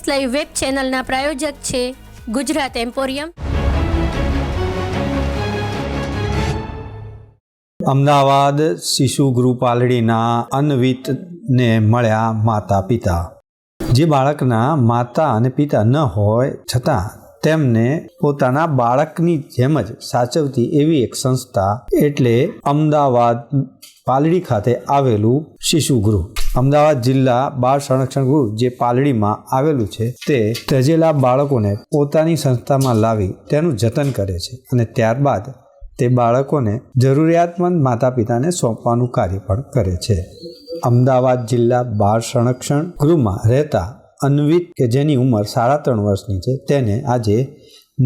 S live web ચેનલના પ્રાયોજક છે Gujarat emporium. Ahmedabad શિશુ ગૃહ પાલડીના અન્વિતને મળ્યા માતા પિતા જે બાળકના માતા અને પિતા ન હોય છતાં તેમને પોતાના બાળકની જેમ જ સાચવતી એવી એક સંસ્થા એટલે અમદાવાદ પાલડી ખાતે આવેલું શિશુ ગૃહ અમદાવાદ જિલ્લા બાળ સંરક્ષણ ગૃહ જે પાલડીમાં આવેલું છે, તે તજેલા બાળકોને પોતાની સંસ્થામાં લાવી તેનું જતન કરે છે અને ત્યારબાદ તે બાળકોને જરૂરિયાતમંદ માતા પિતાને સોંપવાનું કાર્ય પણ કરે છે. અમદાવાદ જિલ્લા બાળ સંરક્ષણ ગૃહમાં રહેતા અન્વિત, કે જેની ઉંમર સાડા ત્રણ વર્ષની છે, તેને આજે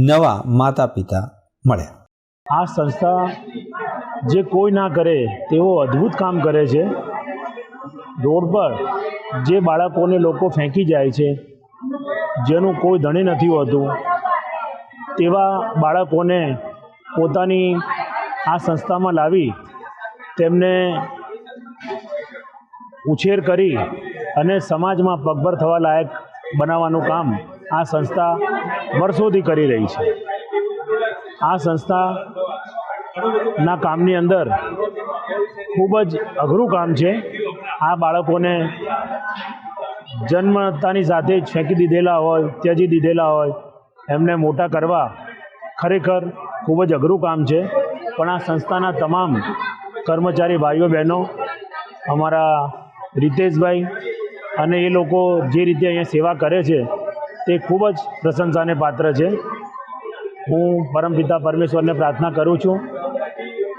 નવા માતા પિતા મળ્યા. આ સંસ્થા જે કોઈ ના કરે તેવો અદ્ભુત કામ કરે છે. રોડ પર જે બાળકોને લોકો ફેંકી જાય છે, જેનું કોઈ ધણી નથી હોતું, તેવા બાળકોને પોતાની આ સંસ્થામાં લાવી, તેમને ઉછેર કરી અને સમાજમાં પગભર થવા લાયક બનાવવાનું કામ આ સંસ્થા વર્ષોથી કરી રહી છે. આ સંસ્થા ના કામની અંદર ખૂબ જ અઘરું કામ છે. આ બાળકોને જન્મતાની સાથે જ દીધેલા હોય, ત્યજી દીધેલા હોય, એમને મોટા કરવા ખરેખર ખૂબ જ અઘરું કામ છે. પણ આ સંસ્થાના તમામ કર્મચારી ભાઈઓ બહેનો, અમારા રીતેશભાઈ અને એ લોકો જે રીતે અહીંયા સેવા કરે છે, તે ખૂબ જ પ્રશંસાને પાત્ર છે. હું પરમપિતા પરમેશ્વરને પ્રાર્થના કરું છું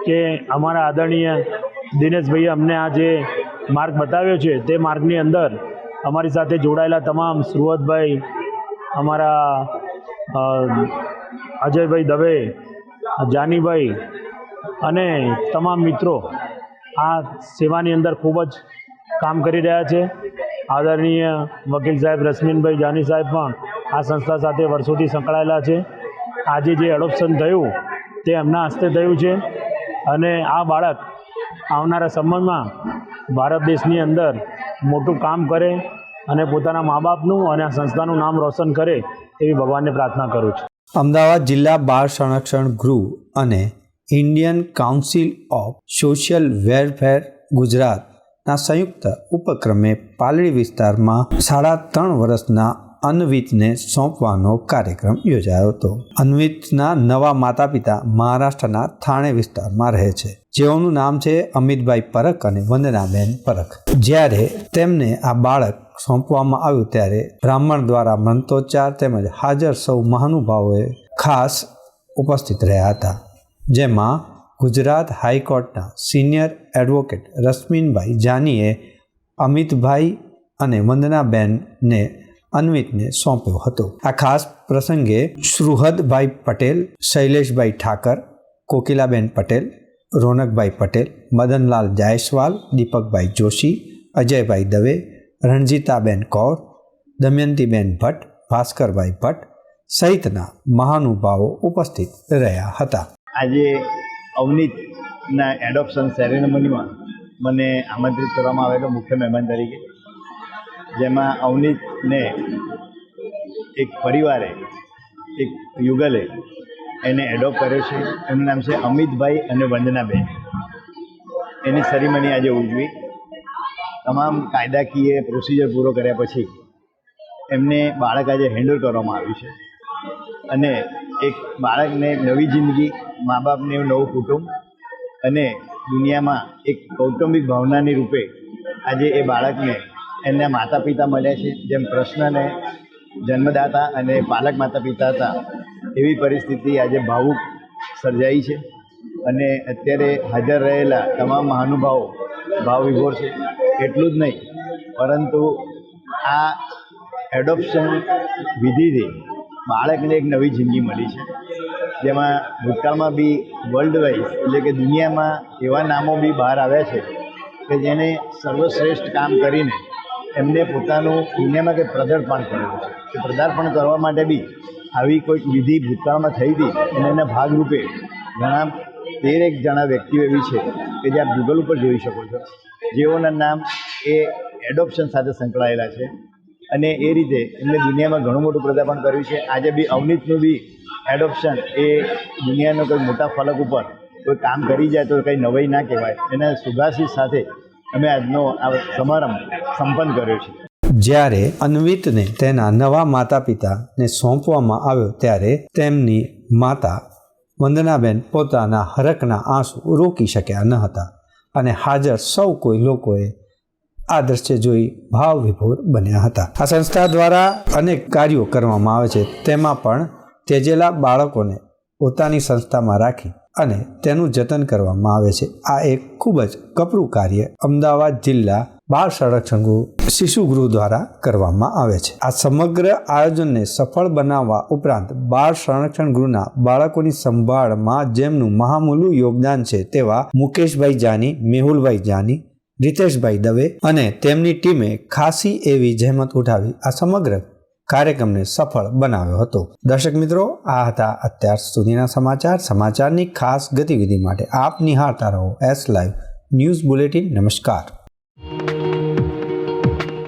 કે અમારા આદરણીય દિનેશભાઈએ અમને આ જે માર્ગ બતાવ્યો છે, તે માર્ગની અંદર અમારી સાથે જોડાયેલા તમામ સુરતભાઈ, અમારા અજયભાઈ દવે, જાનીભાઈ અને તમામ મિત્રો આ સેવાની અંદર ખૂબ જ કામ કરી રહ્યા છે. આદરણીય વકીલ સાહેબ રશ્મિનભાઈ જાની સાહેબ પણ આ સંસ્થા સાથે વર્ષોથી સંકળાયેલા છે. આજે જે એડોપ્શન થયું તે એમના હસ્તે થયું છે અને આ બાળક આવનારા સમયમાં ભારત દેશની અંદર મોટું કામ કરે અને પોતાના મા બાપનું અને આ સંસ્થાનું નામ રોશન કરે એવી ભગવાનને પ્રાર્થના કરું છું. અમદાવાદ જિલ્લા બાળ સંરક્ષણ ગૃહ અને Indian council of social welfare ગુજરાતના સંયુક્ત ઉપક્રમે પાલડી વિસ્તારમાં સાડા ત્રણ વર્ષના અન્વિતને સોંપવાનો કાર્યક્રમ યોજાયો હતો. અન્વિતના નવા માતા પિતા મહારાષ્ટ્રના થાણે વિસ્તારમાં રહે છે. જેઓનું નામ છે અમિતભાઈ પરખ અને વંદનાબેન પરખ જ્યારે તેમને આ બાળક સોંપવામાં આવ્યું ત્યારે બ્રાહ્મણ દ્વારા મંત્રોચ્ચાર તેમજ હાજર સૌ મહાનુભાવોએ ખાસ ઉપસ્થિત રહ્યા હતા. જેમાં ગુજરાત હાઈકોર્ટના સિનિયર એડવોકેટ રશ્મિનભાઈ જાનીએ અમિતભાઈ અને વંદનાબેનને અન્વિતને સોંપ્યો હતો. આ ખાસ પ્રસંગે સુહદભાઈ પટેલ, શૈલેષભાઈ ઠાકર, કોકિલાબેન પટેલ, રોનકભાઈ પટેલ, મદનલાલ જાયસવાલ, દીપકભાઈ જોશી, અજયભાઈ દવે, રણજીતાબેન કૌર, દમયંતીબેન ભટ્ટ, ભાસ્કરભાઈ ભટ્ટ સહિતના મહાનુભાવો ઉપસ્થિત રહ્યા હતા. આજે અવનીતના એડોપ્શન સેરેમનીમાં મને આમંત્રિત કરવામાં આવેલો મુખ્ય મહેમાન તરીકે. જેમાં અવનીતને એક પરિવારે, એક યુગલે એને એડોપ્ટ કર્યો છે. એમનું નામ છે અમિતભાઈ અને વંદનાબેન. એની સેરેમની આજે ઉજવી. તમામ કાયદાકીય પ્રોસિજર પૂરો કર્યા પછી એમને બાળક આજે હેન્ડલ કરવામાં આવ્યું છે. અને એક બાળકને નવી જિંદગી મા બાપને નવું કુટુંબ અને દુનિયામાં એક કૌટુંબિક ભાવનાની રૂપે આજે એ બાળકને એમના માતા પિતા મળ્યા છે. જેમ કૃષ્ણને જન્મદાતા અને પાલક માતા પિતા હતા, એવી પરિસ્થિતિ આજે ભાવુક સર્જાઈ છે અને અત્યારે હાજર રહેલા તમામ મહાનુભાવો ભાવ વિભોર છે. એટલું જ નહીં, પરંતુ આ એડોપ્શન વિધિથી બાળકને એક નવી જિંદગી મળી છે. જેમાં ભૂતકાળમાં બી વર્લ્ડ વાઇઝ એટલે કે દુનિયામાં એવા નામો બી બહાર આવ્યા છે કે જેને સર્વશ્રેષ્ઠ કામ કરીને એમને પોતાનું દુનિયામાં કે પ્રદર્પણ કર્યું છે. એ પ્રદાર્પણ કરવા માટે બી આવી કોઈક વિધિ ભૂતકાળમાં થઈ હતી અને એના ભાગરૂપે ઘણા તેરેક જણા વ્યક્તિઓ એવી છે કે જે આપ ગૂગલ ઉપર જોઈ શકો છો. જેઓના નામ એ એડોપ્શન સાથે સંકળાયેલા છે. અને એ રીતે એમને દુનિયામાં ઘણું મોટું પ્રદાપણ કર્યું છે. આજે બી અવનીતનું બી એડોપ્શન એ દુનિયાનો કોઈ મોટા ફલક ઉપર કોઈ કામ કરી જાય તો કંઈ નવાઈ ના કહેવાય. એના સુભાષિત સાથે અમે આજનો આ સમારંભ સંપન્ન કર્યો છે. જ્યારે અન્વિતને તેના નવા માતા પિતાને સોંપવામાં આવ્યો ત્યારે તેમની માતા વંદનાબેન પોતાના હરકના આંસુ રોકી શક્યા ન હતા અને હાજર સૌ કોઈ લોકોએ આ દ્રશ્ય જોઈ ભાવ વિભોર બન્યા હતા. આ સંસ્થા દ્વારા અનેક કાર્યો કરવામાં આવે છે. તેમાં પણ તેજેલા બાળકોને પોતાની સંસ્થામાં રાખી અને તેનું જતન કરવામાં આવે છે. આ એક ખૂબ જ કપરું કાર્ય અમદાવાદ જિલ્લા બાળ સંરક્ષણ ગૃહ શિશુગૃહ દ્વારા કરવામાં આવે છે. આ સમગ્ર આયોજનને સફળ બનાવવા ઉપરાંત બાળ સંરક્ષણ ગૃહના બાળકોની સંભાળમાં જેમનું મહામૂલ્યું યોગદાન છે તેવા મુકેશભાઈ જાની, મેહુલભાઈ જાની રીતેશભાઈ દવે અને તેમની ટીમે ખાસી એવી જહેમત ઉઠાવી આ સમગ્ર કાર્યક્રમને સફળ બનાવ્યો હતો. દર્શક મિત્રો, આ હતા અત્યાર સુધીના સમાચાર. સમાચારની ખાસ ગતિવિધિ માટે આપ નિહાળતા રહો એસ લાઈવ ન્યૂઝ બુલેટિન નમસ્કાર.